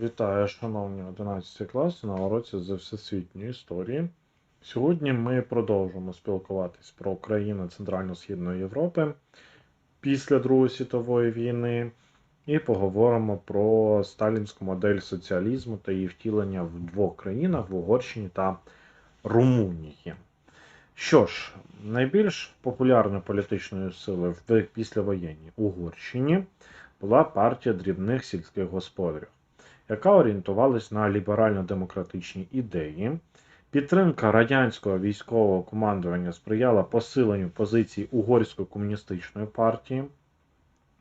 Вітаю, шановні 11 класи на уроці з всесвітньої історії. Сьогодні ми продовжимо спілкуватись про країни Центрально-Східної Європи після Другої світової війни і поговоримо про сталінську модель соціалізму та її втілення в двох країнах в Угорщині та Румунії. Що ж, найбільш популярною політичною силою в післявоєнній Угорщині була партія дрібних сільських господарів яка орієнтувалась на ліберально-демократичні ідеї. Підтримка радянського військового командування сприяла посиленню позицій Угорської комуністичної партії.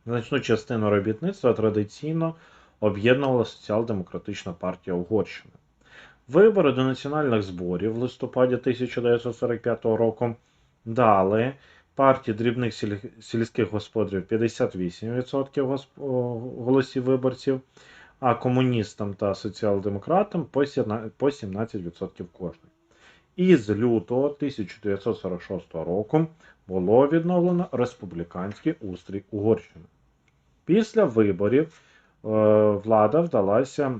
Значну частину робітництва традиційно об'єднувала Соціал-Демократична партія Угорщини. Вибори до національних зборів в листопаді 1945 року дали партії дрібних сільських господарів 58% голосів виборців а комуністам та соціал-демократам по 17% кожний. І з лютого 1946 року було відновлено республіканський устрій Угорщини. Після виборів е, влада вдалася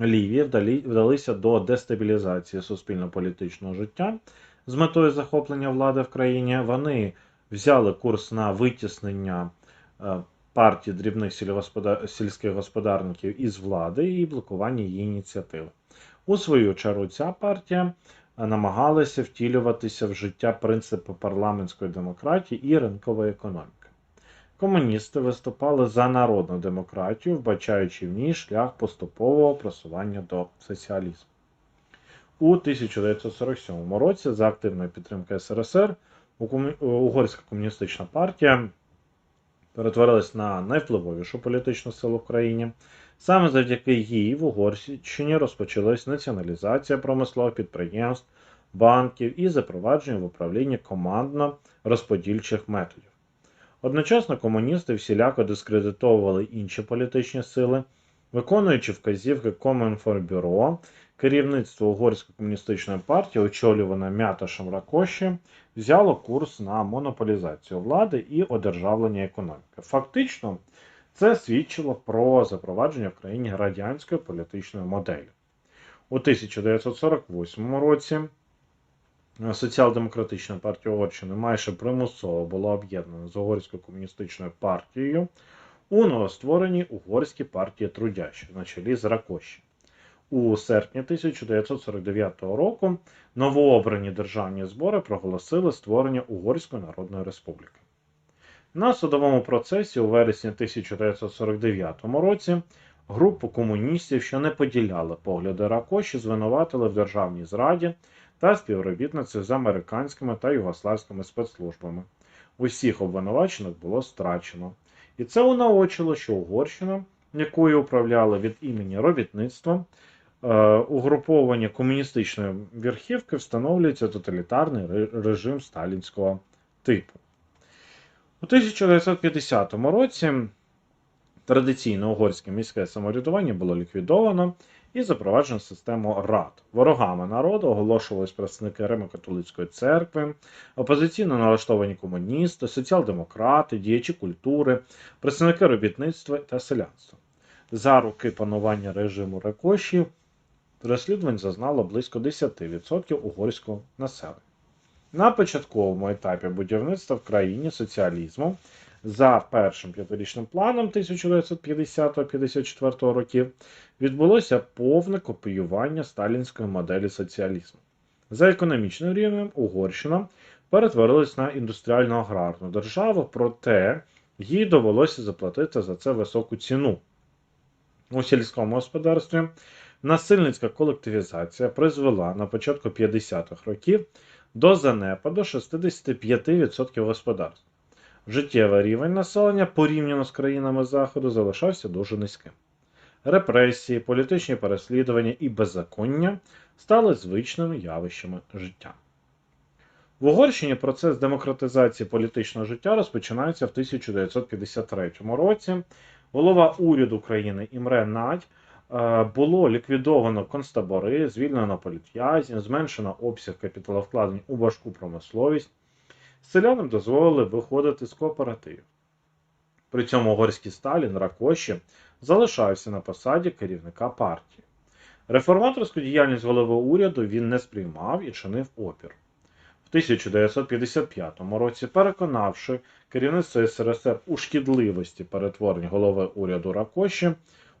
ліві вдалися до дестабілізації суспільно-політичного життя з метою захоплення влади в країні. Вони взяли курс на витіснення е, партії дрібних сільських господарників із влади і блокування її ініціативи. У свою чергу, ця партія намагалася втілюватися в життя принципи парламентської демократії і ринкової економіки. Комуністи виступали за народну демократію, вбачаючи в ній шлях поступового просування до соціалізму. У 1947 році за активної підтримки СРСР Угорська комуністична партія перетворилась на найвпливовішу політичну силу в країні. Саме завдяки їй в Угорщині розпочалась націоналізація промислових підприємств, банків і запровадження в управлінні командно-розподільчих методів. Одночасно комуністи всіляко дискредитовували інші політичні сили, виконуючи вказівки Комінформбюро, керівництво Угорської комуністичної партії, очолюване Мяташем Ракоші, взяло курс на монополізацію влади і одержавлення економіки. Фактично, це свідчило про запровадження в країні радянської політичної моделі. У 1948 році Соціал-демократична партія Угорщини майже примусово була об'єднана з Угорською комуністичною партією у новоствореній Угорській партії трудящих на чолі з Ракоші. У серпні 1949 року новообрані державні збори проголосили створення Угорської Народної Республіки. На судовому процесі у вересні 1949 році групу комуністів, що не поділяли погляди Ракоші, звинуватили в державній зраді та співробітниці з американськими та югославськими спецслужбами. Усіх обвинувачених було страчено. І це унаочило, що Угорщина, якою управляли від імені робітництва, угруповання комуністичної верхівки встановлюється тоталітарний режим сталінського типу. У 1950 році традиційне угорське міське самоврядування було ліквідовано і запроваджено систему рад. Ворогами народу оголошувались представники Римо-католицької церкви, опозиційно налаштовані комуністи, соціал-демократи, діячі культури, представники робітництва та селянства. За роки панування режиму Рекоші розслідувань зазнало близько 10% угорського населення. На початковому етапі будівництва в країні соціалізму за першим п'ятирічним планом 1950-54 років відбулося повне копіювання сталінської моделі соціалізму. За економічним рівнем Угорщина перетворилась на індустріально аграрну державу, проте їй довелося заплатити за це високу ціну. У сільському господарстві Насильницька колективізація призвела на початку 50-х років до занепаду 65% господарств. Життєвий рівень населення порівняно з країнами Заходу залишався дуже низьким. Репресії, політичні переслідування і беззаконня стали звичними явищами життя. В Угорщині процес демократизації політичного життя розпочинається в 1953 році. Голова уряду країни Імре Надь було ліквідовано концтабори, звільнено політв'язнів, зменшено обсяг капіталовкладень у важку промисловість. Селянам дозволили виходити з кооперативів. При цьому угорський Сталін Ракоші залишався на посаді керівника партії. Реформаторську діяльність голови уряду він не сприймав і чинив опір. В 1955 році, переконавши керівництво СРСР у шкідливості перетворень голови уряду Ракоші,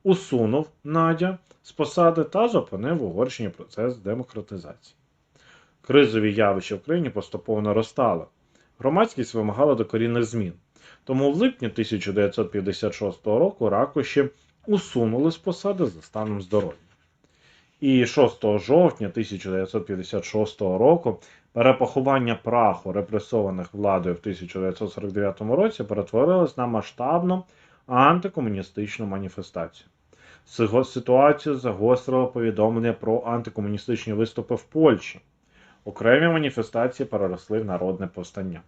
усунув Надя з посади та зупинив Угорщині процес демократизації. Кризові явища в країні поступово наростали. Громадськість вимагала докорінних змін. Тому в липні 1956 року Ракоші усунули з посади за станом здоров'я. І 6 жовтня 1956 року перепоховання праху репресованих владою в 1949 році перетворилось на масштабну антикомуністичну маніфестацію. Ситуацію загострило повідомлення про антикомуністичні виступи в Польщі. Окремі маніфестації переросли в народне повстання.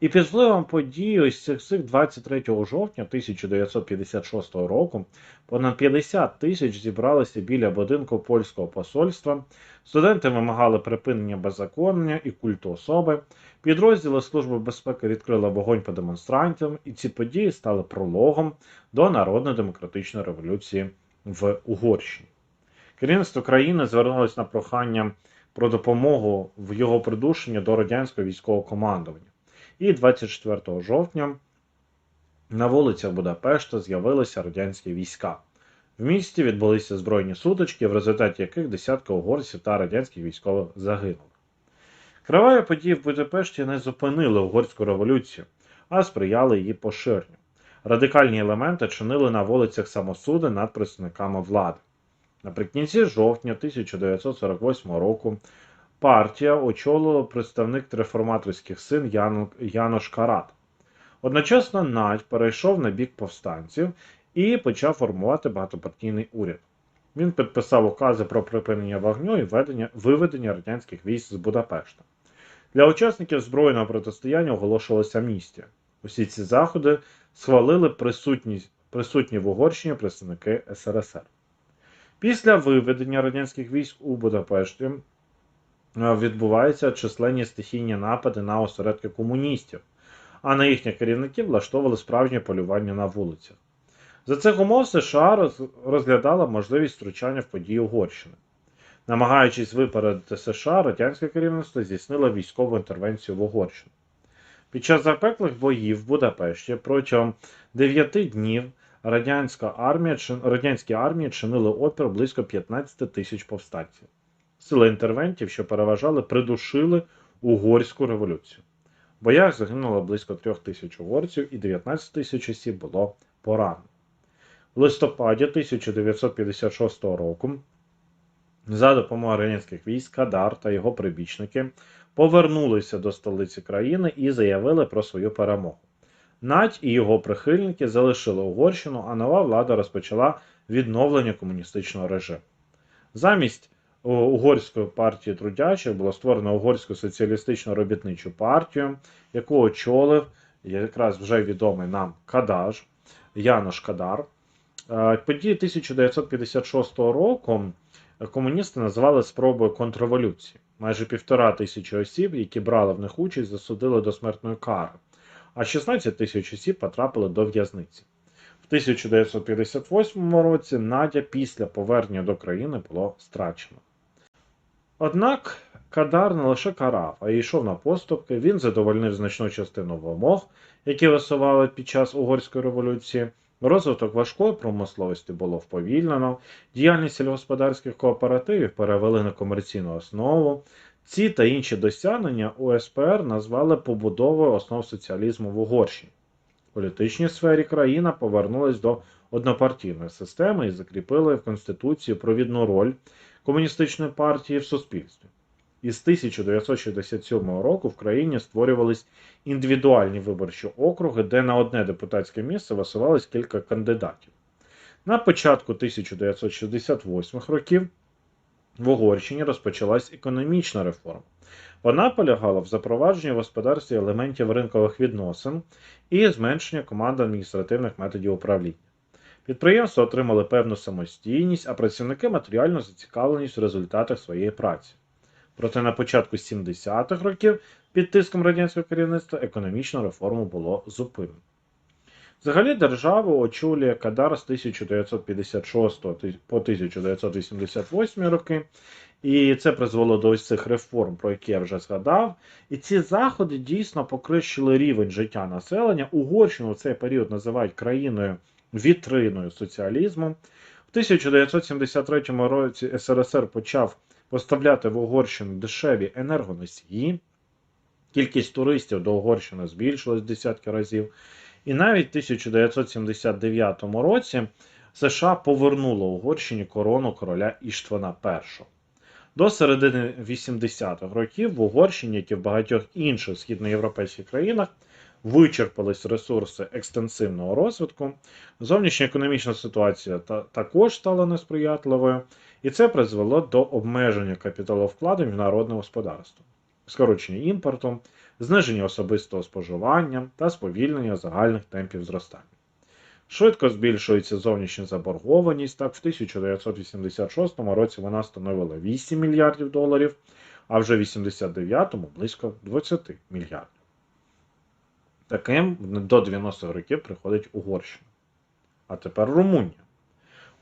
І під впливом подій ось цих цих 23 жовтня 1956 року понад 50 тисяч зібралися біля будинку польського посольства. Студенти вимагали припинення беззаконня і культу особи. Підрозділи Служби безпеки відкрили вогонь по демонстрантам, і ці події стали прологом до народно-демократичної революції в Угорщині. Керівництво країни звернулося на прохання про допомогу в його придушенні до радянського військового командування. І 24 жовтня на вулицях Будапешта з'явилися радянські війська. В місті відбулися збройні сутички, в результаті яких десятки угорців та радянських військових загинули. Криваві події в Будапешті не зупинили угорську революцію, а сприяли її поширенню. Радикальні елементи чинили на вулицях самосуди над представниками влади. Наприкінці жовтня 1948 року партія очолила представник реформаторських сил Ян... Янош Карат. Одночасно Надь перейшов на бік повстанців і почав формувати багатопартійний уряд. Він підписав укази про припинення вогню і ведення, виведення радянських військ з Будапешта. Для учасників збройного протистояння оголошувалася амністія. Усі ці заходи схвалили присутні в Угорщині представники СРСР. Після виведення радянських військ у Будапешті відбуваються численні стихійні напади на осередки комуністів, а на їхніх керівників влаштовували справжнє полювання на вулицях. За цих умов США розглядала можливість втручання в події Угорщини. Намагаючись випередити США, радянське керівництво здійснило військову інтервенцію в Угорщину. Під час запеклих боїв в Будапешті протягом 9 днів радянська армія, радянські армії чинили опір близько 15 тисяч повстанців. Сили інтервентів, що переважали, придушили угорську революцію. В боях загинуло близько 3 тисяч угорців і 19 тисяч осіб було поранено. В листопаді 1956 року за допомогою радянських військ Кадар та його прибічники повернулися до столиці країни і заявили про свою перемогу. Надь і його прихильники залишили Угорщину, а нова влада розпочала відновлення комуністичного режиму. Замість Угорської партії трудячих було створено Угорську соціалістичну робітничу партію, яку очолив якраз вже відомий нам Кадаж Янош Кадар. Події 1956 року комуністи називали спробою контрреволюції. Майже півтора тисячі осіб, які брали в них участь, засудили до смертної кари, а 16 тисяч осіб потрапили до в'язниці. В 1958 році Надя після повернення до країни було страчено. Однак Кадар не лише карав, а й йшов на поступки, він задовольнив значну частину вимог, які висували під час угорської революції. Розвиток важкої промисловості було вповільнено, діяльність сільгосподарських кооперативів перевели на комерційну основу. Ці та інші досягнення УСПР назвали побудовою основ соціалізму в Угорщині. В політичній сфері країна повернулась до однопартійної системи і закріпили в Конституції провідну роль комуністичної партії в суспільстві. Із 1967 року в країні створювались індивідуальні виборчі округи, де на одне депутатське місце висувалось кілька кандидатів. На початку 1968 років в Угорщині розпочалась економічна реформа. Вона полягала в запровадженні в господарстві елементів ринкових відносин і зменшення команд адміністративних методів управління. Підприємства отримали певну самостійність, а працівники матеріальну зацікавленість в результатах своєї праці. Проте на початку 70-х років під тиском радянського керівництва економічну реформу було зупинено. Взагалі державу очолює Кадар з 1956 по 1988 роки. І це призвело до ось цих реформ, про які я вже згадав. І ці заходи дійсно покращили рівень життя населення. Угорщину в цей період називають країною вітриною соціалізму. В 1973 році СРСР почав поставляти в Угорщину дешеві енергоносії. Кількість туристів до Угорщини збільшилась десятки разів. І навіть в 1979 році США повернуло Угорщині корону короля Іштвана І. До середини 80-х років в Угорщині, як і в багатьох інших східноєвропейських країнах, вичерпались ресурси екстенсивного розвитку. Зовнішня економічна ситуація та також стала несприятливою, і це призвело до обмеження капіталовкладень в народне господарство, скорочення імпорту, зниження особистого споживання та сповільнення загальних темпів зростання. Швидко збільшується зовнішня заборгованість. Так, в 1986 році вона становила 8 мільярдів доларів, а вже в 89-му близько 20 мільярдів. Таким до 90-х років приходить Угорщина. А тепер Румунія.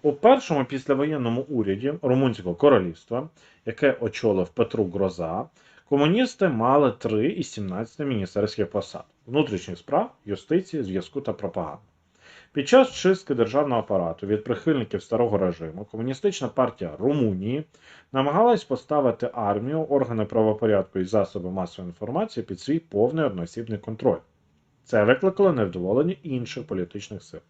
У першому післявоєнному уряді Румунського королівства, яке очолив Петру Гроза, комуністи мали 3 із 17 міністерських посад внутрішніх справ, юстиції, зв'язку та пропаганди. Під час чистки державного апарату від прихильників старого режиму комуністична партія Румунії намагалась поставити армію, органи правопорядку і засоби масової інформації під свій повний одноосібний контроль. Це викликало невдоволення інших політичних сил.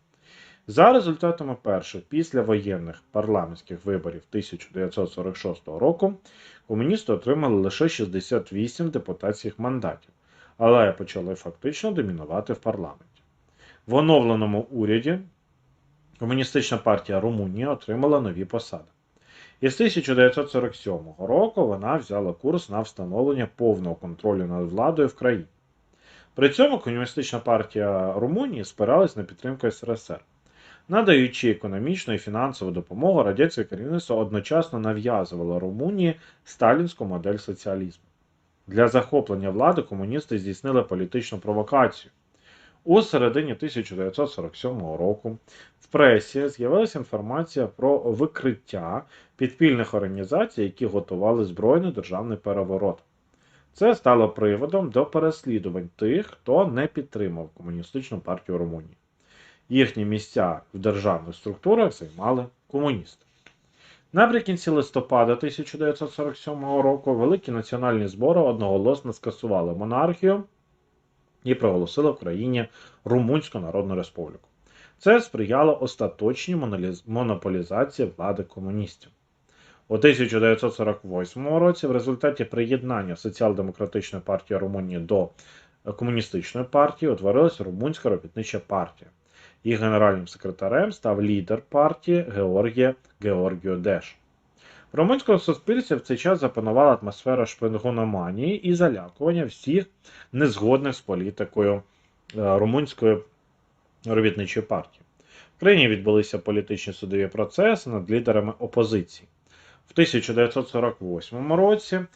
За результатами перших післявоєнних парламентських виборів 1946 року комуністи отримали лише 68 депутатських мандатів, але почали фактично домінувати в парламенті. В оновленому уряді Комуністична партія Румунії отримала нові посади. І з 1947 року вона взяла курс на встановлення повного контролю над владою в країні. При цьому Комуністична партія Румунії спиралась на підтримку СРСР. Надаючи економічну і фінансову допомогу, радянське керівництво одночасно нав'язувало Румунії сталінську модель соціалізму. Для захоплення влади комуністи здійснили політичну провокацію. У середині 1947 року в пресі з'явилася інформація про викриття підпільних організацій, які готували збройний державний переворот. Це стало приводом до переслідувань тих, хто не підтримав комуністичну партію Румунії. Їхні місця в державних структурах займали комуністи. Наприкінці листопада 1947 року великі національні збори одноголосно скасували монархію і проголосили в країні Румунську Народну Республіку. Це сприяло остаточній монополізації влади комуністів. У 1948 році в результаті приєднання Соціал-демократичної партії Румунії до комуністичної партії утворилася Румунська робітнича партія. Їх генеральним секретарем став лідер партії Георгія Георгіо Деш. В румунському суспільстві в цей час запанувала атмосфера шпингономанії і залякування всіх незгодних з політикою е, румунської робітничої партії. В країні відбулися політичні судові процеси над лідерами опозиції. В 1948 році е,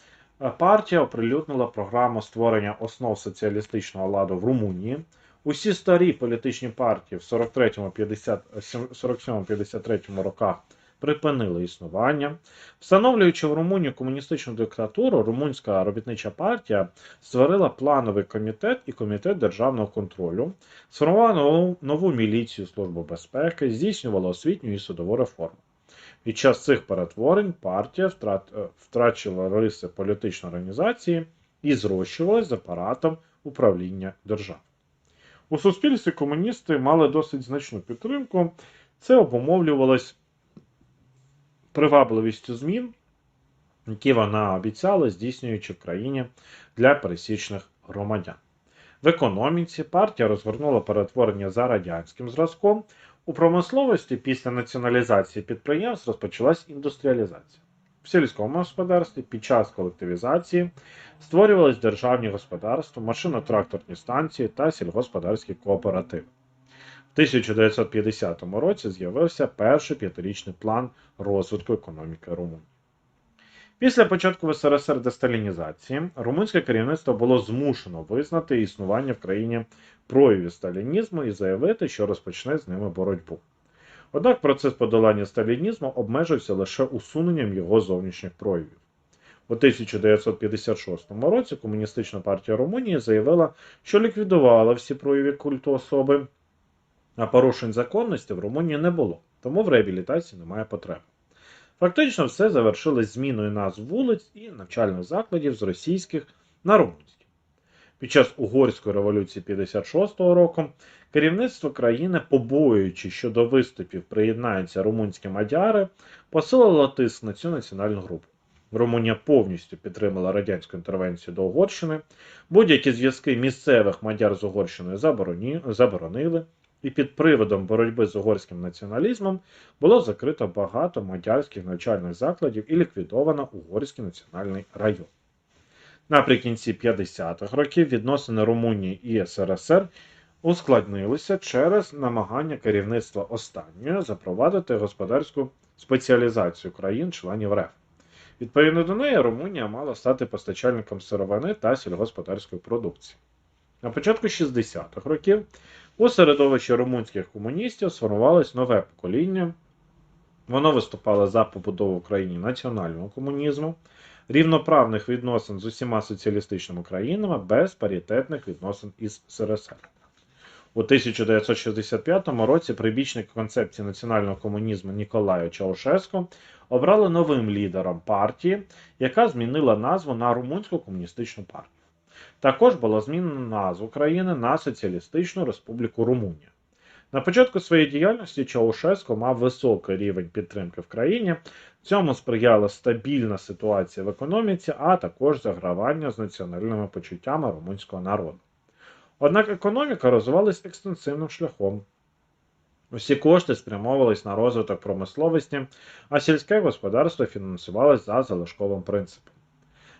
партія оприлюднила програму створення основ соціалістичного ладу в Румунії. Усі старі політичні партії в 47-53 роках припинили існування. Встановлюючи в Румунії комуністичну диктатуру, Румунська робітнича партія створила плановий комітет і комітет державного контролю, сформувала нову міліцію Службу безпеки, здійснювала освітню і судову реформу. Під час цих перетворень партія втрат, втрачила риси політичної організації і зрощувалась з апаратом управління держави. У суспільстві комуністи мали досить значну підтримку. Це обумовлювалось привабливістю змін, які вона обіцяла, здійснюючи в країні для пересічних громадян. В економіці партія розгорнула перетворення за радянським зразком. У промисловості після націоналізації підприємств розпочалась індустріалізація. В сільському господарстві під час колективізації створювались державні господарства, машино-тракторні станції та сільгосподарські кооперативи. В 1950 році з'явився перший п'ятирічний план розвитку економіки Румунії. Після початку СРСР десталінізації румунське керівництво було змушено визнати існування в країні проявів сталінізму і заявити, що розпочне з ними боротьбу. Однак процес подолання сталінізму обмежився лише усуненням його зовнішніх проявів. У 1956 році Комуністична партія Румунії заявила, що ліквідувала всі прояви культу особи, а порушень законності в Румунії не було, тому в реабілітації немає потреби. Фактично все завершилось зміною назв вулиць і навчальних закладів з російських на румунські. Під час Угорської революції 56-го року керівництво країни, побоюючи, що до виступів приєднаються румунські мадяри, посилило тиск на цю національну групу. Румунія повністю підтримала радянську інтервенцію до Угорщини, будь-які зв'язки місцевих мадяр з Угорщиною заборонили, і під приводом боротьби з угорським націоналізмом було закрито багато мадярських навчальних закладів і ліквідовано Угорський національний район. Наприкінці 50-х років відносини Румунії і СРСР ускладнилися через намагання керівництва останньої запровадити господарську спеціалізацію країн-членів РЕФ. Відповідно до неї, Румунія мала стати постачальником сировини та сільгосподарської продукції. На початку 60-х років у середовищі румунських комуністів сформувалось нове покоління. Воно виступало за побудову в Україні національного комунізму, рівноправних відносин з усіма соціалістичними країнами без паритетних відносин із СРСР. У 1965 році прибічник концепції національного комунізму Ніколаю Чаушеско обрали новим лідером партії, яка змінила назву на Румунську комуністичну партію. Також було змінено назву країни на Соціалістичну Республіку Румунія. На початку своєї діяльності Чаушеско мав високий рівень підтримки в країні. Цьому сприяла стабільна ситуація в економіці, а також загравання з національними почуттями румунського народу. Однак економіка розвивалась екстенсивним шляхом. Усі кошти спрямовувались на розвиток промисловості, а сільське господарство фінансувалось за залишковим принципом.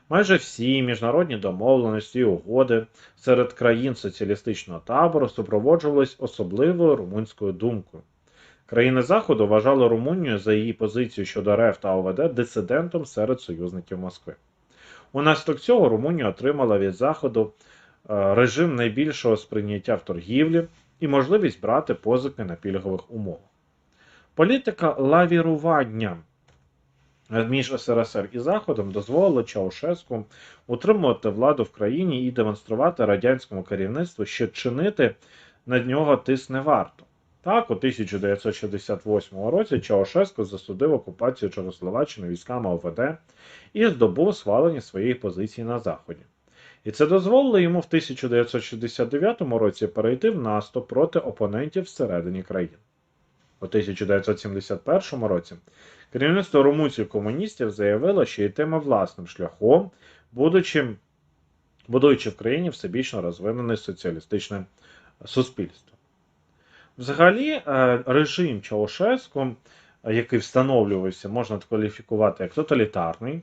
Майже всі міжнародні домовленості і угоди серед країн соціалістичного табору супроводжувались особливою румунською думкою. Країни Заходу вважали Румунію за її позицію щодо РФ та ОВД дисидентом серед союзників Москви. Унаслідок цього Румунія отримала від Заходу е, режим найбільшого сприйняття в торгівлі і можливість брати позики на пільгових умовах. Політика лавірування між СРСР і Заходом дозволила Чаушеску утримувати владу в країні і демонструвати радянському керівництву, що чинити на нього тиск не варто. Так, у 1968 році Чаушеску засудив окупацію Чехословаччини військами ОВД і здобув схвалення своєї позиції на Заході. І це дозволило йому в 1969 році перейти в наступ проти опонентів всередині країни. У 1971 році керівництво румунських комуністів заявило, що йтиме власним шляхом, будучи, будуючи в країні всебічно розвинене соціалістичне суспільство. Взагалі, е, режим Чаушеску, який встановлювався, можна кваліфікувати як тоталітарний,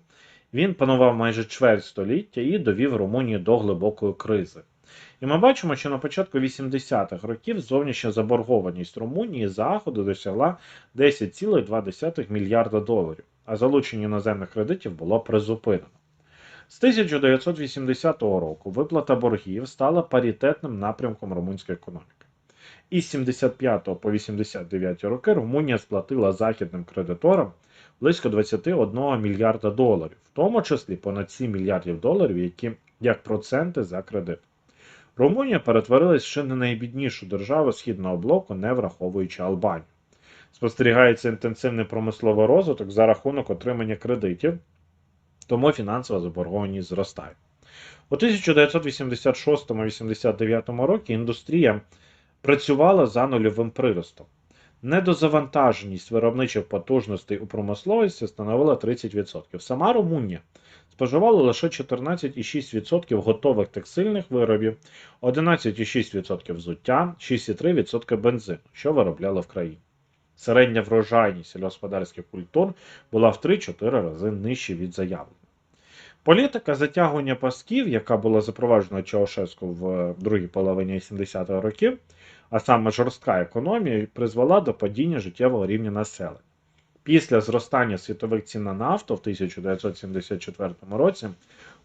він панував майже чверть століття і довів Румунію до глибокої кризи. І ми бачимо, що на початку 80-х років зовнішня заборгованість Румунії заходу досягла 10,2 мільярда доларів, а залучення іноземних кредитів було призупинено. З 1980 року виплата боргів стала паритетним напрямком румунської економіки. Із 75 по 89 роки Румунія сплатила західним кредиторам близько 21 мільярда доларів, в тому числі понад 7 мільярдів доларів, які як проценти за кредит. Румунія перетворилась ще на найбіднішу державу східного блоку, не враховуючи Албанію. Спостерігається інтенсивний промисловий розвиток за рахунок отримання кредитів, тому фінансова заборгованість зростає. У 1986-89 році індустрія працювала за нульовим приростом. Недозавантаженість виробничих потужностей у промисловості становила 30%. Сама Румунія споживала лише 14,6% готових текстильних виробів, 11,6% взуття, 6,3% бензину, що виробляли в країні. Середня врожайність сільгосподарських культур була в 3-4 рази нижче від заявленої. Політика затягування пасків, яка була запроваджена Чаушеску в другій половині 70-х років, а саме жорстка економія, призвела до падіння життєвого рівня населення. Після зростання світових цін на нафту в 1974 році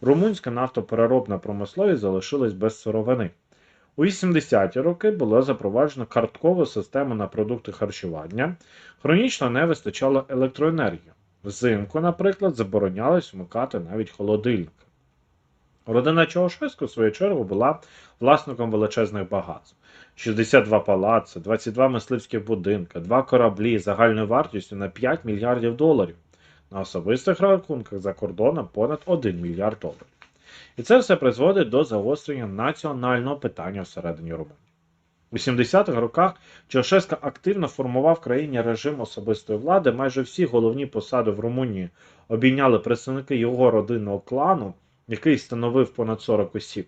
румунська нафтопереробна промисловість залишилась без сировини. У 80-ті роки було запроваджено карткову систему на продукти харчування, хронічно не вистачало електроенергії. Взимку, наприклад, заборонялось вмикати навіть холодильники. Родина Чаушеску, в свою чергу, була власником величезних багатств: 62 палаци, 22 мисливських будинки, 2 кораблі загальною вартістю на 5 мільярдів доларів. На особистих рахунках за кордоном понад 1 мільярд доларів. І це все призводить до загострення національного питання всередині Румунії. У 70-х роках Чаушеско активно формував в країні режим особистої влади. Майже всі головні посади в Румунії обійняли представники його родинного клану, який становив понад 40 осіб.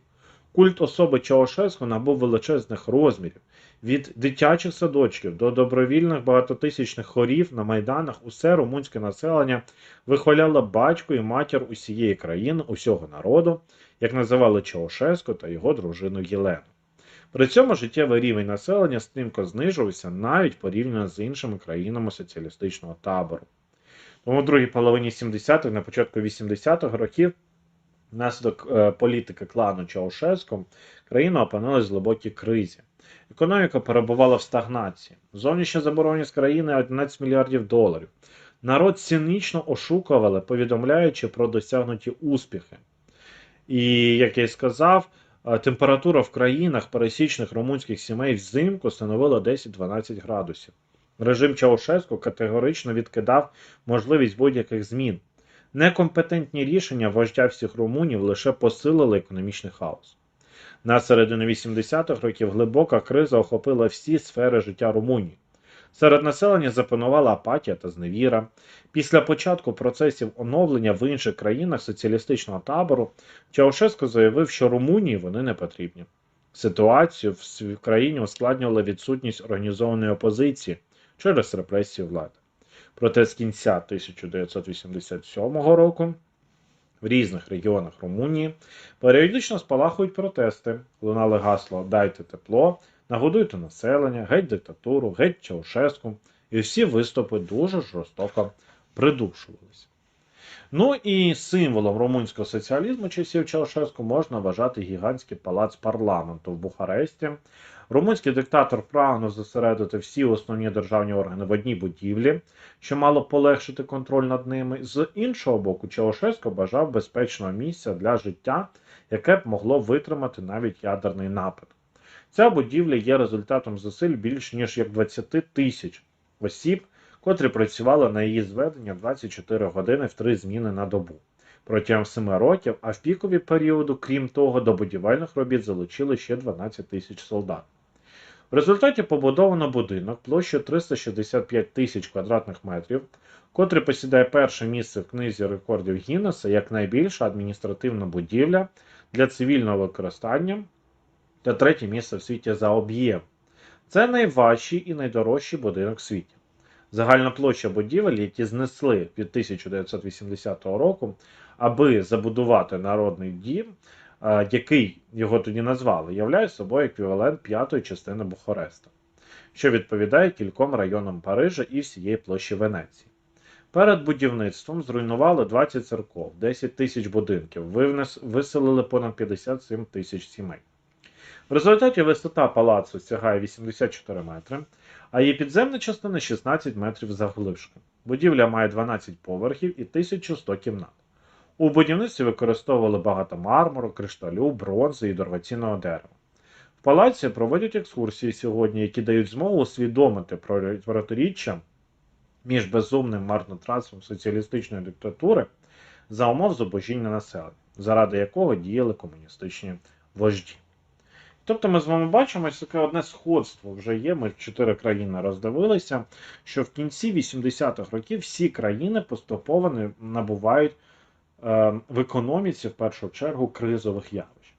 Культ особи Чаушеску набув величезних розмірів. Від дитячих садочків до добровільних багатотисячних хорів на майданах усе румунське населення вихваляло батько і матір усієї країни, усього народу, як називали Чаушеску та його дружину Єлену. При цьому життєвий рівень населення стрімко знижувався навіть порівняно з іншими країнами соціалістичного табору. Тому в другій половині 70-х, на початку 80-х років, внаслідок е, політики клану Чаушеску, країна опинилась в глибокій кризі. Економіка перебувала в стагнації. Зовнішня заборгованість країни 11 мільярдів доларів. Народ цинічно ошукували, повідомляючи про досягнуті успіхи. І, як я й сказав, е, температура в країнах пересічних румунських сімей взимку становила 10-12 градусів. Режим Чаушеску категорично відкидав можливість будь-яких змін. Некомпетентні рішення вождя всіх румунів лише посилили економічний хаос. На середину 80-х років глибока криза охопила всі сфери життя Румунії. Серед населення запанувала апатія та зневіра. Після початку процесів оновлення в інших країнах соціалістичного табору Чаушеско заявив, що Румунії вони не потрібні. Ситуацію в країні ускладнювала відсутність організованої опозиції через репресію влади. Проте з кінця 1987 року в різних регіонах Румунії періодично спалахують протести, лунали гасло Дайте тепло, нагодуйте населення, геть диктатуру, геть Чаушеску, і всі виступи дуже жорстоко придушувалися. Ну і символом румунського соціалізму часів Чаушеску можна вважати гігантський палац парламенту в Бухаресті. Румунський диктатор прагнув зосередити всі основні державні органи в одній будівлі, що мало полегшити контроль над ними. З іншого боку, Чаушеско бажав безпечного місця для життя, яке б могло витримати навіть ядерний напад. Ця будівля є результатом зусиль більш ніж як 20 тисяч осіб, котрі працювали на її зведення 24 години в три зміни на добу. Протягом 7 років, а в пікові періоду, крім того, до будівельних робіт залучили ще 12 тисяч солдат. В результаті побудовано будинок площею 365 тисяч квадратних метрів, котрий посідає перше місце в книзі рекордів Гіннеса як найбільша адміністративна будівля для цивільного використання та третє місце в світі за об'єм. Це найважчий і найдорожчий будинок в світі. Загальна площа будівель, які знесли від 1980 року, аби забудувати народний дім, який його тоді назвали, являє собою еквівалент п'ятої частини Бухареста, що відповідає кільком районам Парижа і всієї площі Венеції. Перед будівництвом зруйнували 20 церков, 10 тисяч будинків, виселили понад 57 тисяч сімей. В результаті висота палацу сягає 84 метри, а її підземна частина 16 метрів завглибшки. Будівля має 12 поверхів і 1100 кімнат. У будівництві використовували багато мармуру, кришталю, бронзи і дорогоцінного дерева. В палаці проводять екскурсії сьогодні, які дають змогу усвідомити про протиріччя між безумним марнотратством соціалістичної диктатури за умов зубожіння населення, заради якого діяли комуністичні вожді. Тобто ми з вами бачимо, що таке одне сходство вже є. Ми чотири країни роздивилися, що в кінці 80-х років всі країни поступово набувають в економіці, в першу чергу, кризових явищ.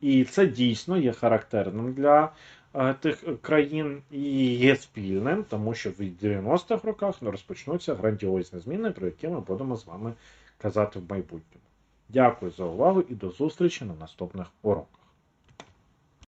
І це дійсно є характерним для е, тих країн і є спільним, тому що в 90-х роках розпочнуться грандіозні зміни, про які ми будемо з вами казати в майбутньому. Дякую за увагу і до зустрічі на наступних уроках.